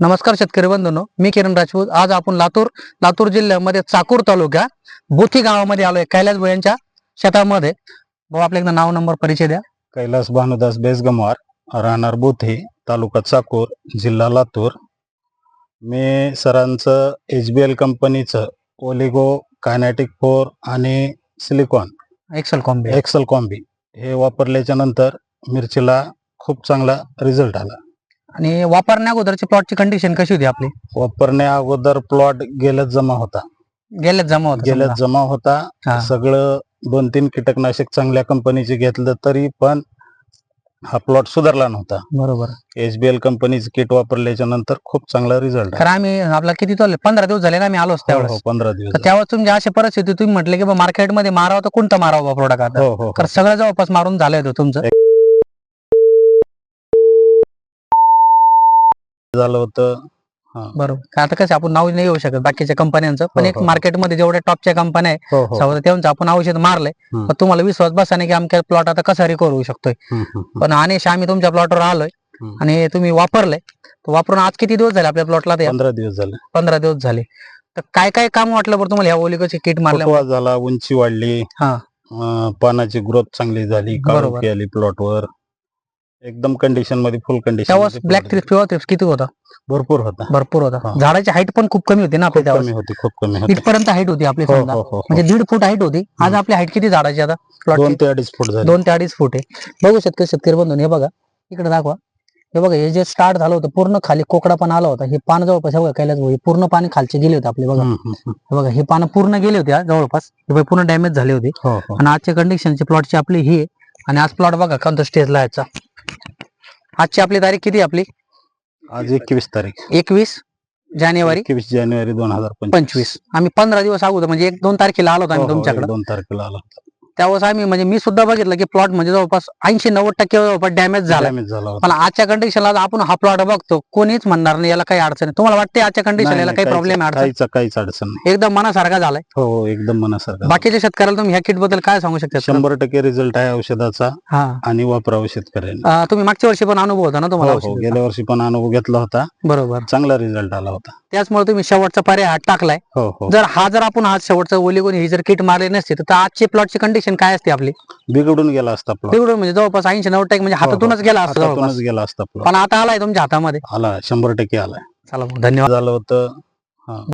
नमस्कार शेतकरी बंधूंनो मी किरण राजपूत. आज आपण लातूर लातूर जिल्ह्यामध्ये चाकूर तालुक्या बोथी गावामध्ये आलोय कैलास भाऊ यांच्या शेतामध्ये. भाऊ आपल्या एकदा नाव नंबर परिचय द्या. कैलास भानुदास बेसगमवार राहणार बोथे तालुका चाकूर जिल्हा लातूर. मी सरांचं एच बी एल कंपनीचं ओलिगो कायनॅटिक फोर आणि silicon. Excel combi excel combi हे वापरल्याच्या नंतर मिरचीला खूप चांगला रिझल्ट आला. आणि वापरण्या अगोदरची प्लॉटची कंडिशन कशी होती आपली? वापरण्या अगोदर प्लॉट गेल्यात जमा होता. गेल्यात जमा होत गेल्यात जमा होता. हा. सगळं दोन तीन कीटकनाशक चांगल्या कंपनीचे घेतलं तरी पण हा प्लॉट सुधारला नव्हता. बरोबर. एचबीएल कंपनीचं किट वापरल्याच्या नंतर खूप चांगला रिझल्ट कारण आम्ही आपला किती तो पंधरा दिवस झाले ना आम्ही आलोच त्यावेळेस हो पंधरा दिवस तर त्यावेळेस तुमची अशी परिस्थिती तुम्ही म्हटले की मार्केटमध्ये मारावं तर कोणतं मारावं प्रोडक्ट आता? हो हो तर सगळं जवळपास मारून झालं होतं तुमचं. झालं होतं. बरोबर. का आता कसं आपण नाव नाही येऊ शकत बाकीच्या कंपन्यांचं पण हो, एक. मार्केटमध्ये जेवढ्या टॉपच्या कंपन्या आहे हो हो. त्यांचं आपण औषध मारलंय. पण तुम्हाला विश्वास बसा नाही की आमच्या प्लॉट आता कसा रिकवर होऊ शकतोय. पण आणि आम्ही तुमच्या प्लॉटवर आलोय. आणि तुम्ही वापरलंय. तर वापरून आज किती दिवस झाले आपल्या प्लॉटला. पंधरा दिवस झाले. पंधरा दिवस झाले. तर काय काय काम वाटलं बरं तुम्हाला? ह्या ओलिकोचे किट मारल्या झाला उंची वाढली. हा. पानाची ग्रोथ चांगली झाली प्लॉटवर एकदम कंडिशनमध्ये फुल कंडिशन तेव्हा ब्लॅक थ्रिप्स पिवळा थ्रिप्स किती होता? भरपूर होता. भरपूर होता. हा. झाडाची हाईट पण खूप कमी होती ना आपली खूप त्यावेळेस. कमी होती खूप कमी होती. इथपर्यंत हाईट होती आपली हो समजा. हो हो म्हणजे दीड फूट हाईट होती. आज. आपली हाईट किती झाडाची आता? प्लॉट दोन ते अडीच फूट झाले. दोन ते अडीच फूट आहे. बघू शेतकरी शेतकरी बंधून हे बघा. इकडे दाखवा. हे बघा हे जे स्टार्ट झालं होतं पूर्ण खाली कोकडा पण आला होता. हे पान जवळपास हे बघा कैलास भाऊ, हे पूर्ण पाणी खालचे गेले होते आपले बघा. हम्म, हम्म, हम्म. हे बघा हे पानं पूर्ण गेले होते हा जवळपास. हे बघा पूर्ण डॅमेज झाले होते. हो हो. आणि आजच्या कंडिशनची प्लॉटची आपली ही आहे. आणि आज प्लॉट बघा कोणत्या स्टेजला याचा आजची आपली तारीख किती आहे आपली? आज एकवीस तारीख. एकवीस जानेवारी? एकवीस जानेवारी दोन हजार पंचवीस. आम्ही पंधरा दिवस अगोदर म्हणजे एक दोन तारखेला आलो होतो आम्ही तुमच्याकडे. दोन तारखेला आला त्यावेळेस आम्ही म्हणजे मी सुद्धा बघितलं की प्लॉट म्हणजे जवळपास ऐंशी नव्वद टक्के जवळपास डॅमेज झाला. डॅमेज झाला होता. पण आजच्या कंडिशनला आपण हा प्लॉट बघतो कोणीच म्हणणार नाही याला काही अडचण आहे तुम्हाला वाटते आजच्या कंडिशन नाही, याला नाही, काही काहीच- प्रॉब्लेम अडचण? काहीच काहीच अडचण नाही. एकदम मनासारखा झालाय. हो हो एकदम मनासारखं बाकीच्या शेतकऱ्याला तुम्ही ह्या किटबद्दल काय सांगू शकता? शंभर टक्के रिझल्ट आहे औषधाचा हा. आणि वापरावं शेतकऱ्यांनी. अं, तुम्ही मागच्या वर्षी पण अनुभव होता ना तुम्हाला हो, हो औषधाचा? गेल्या वर्षी पण अनुभव घेतला होता. बरोबर. चांगला रिझल्ट आला होता. त्याचमुळे तुम्ही शेवटचा पर्याय टाकलाय. हो हो. जर हा जर आपण आज शेवटचा ओलिगोन ही जर किट मारली नसते तर आजची प्लॉटची कंडिशन काय असते आपली? बिघडून गेला असता बिघडून म्हणजे जवळपास ऐंशी नव्वद टक्के म्हणजे हातातूनच गेला असतो जवळपास. हातातूनच गेला असता पण आता आलाय तुमच्या हातामध्ये. आला शंभर टक्के आलाय. चला धन्यवाद. झालं होतं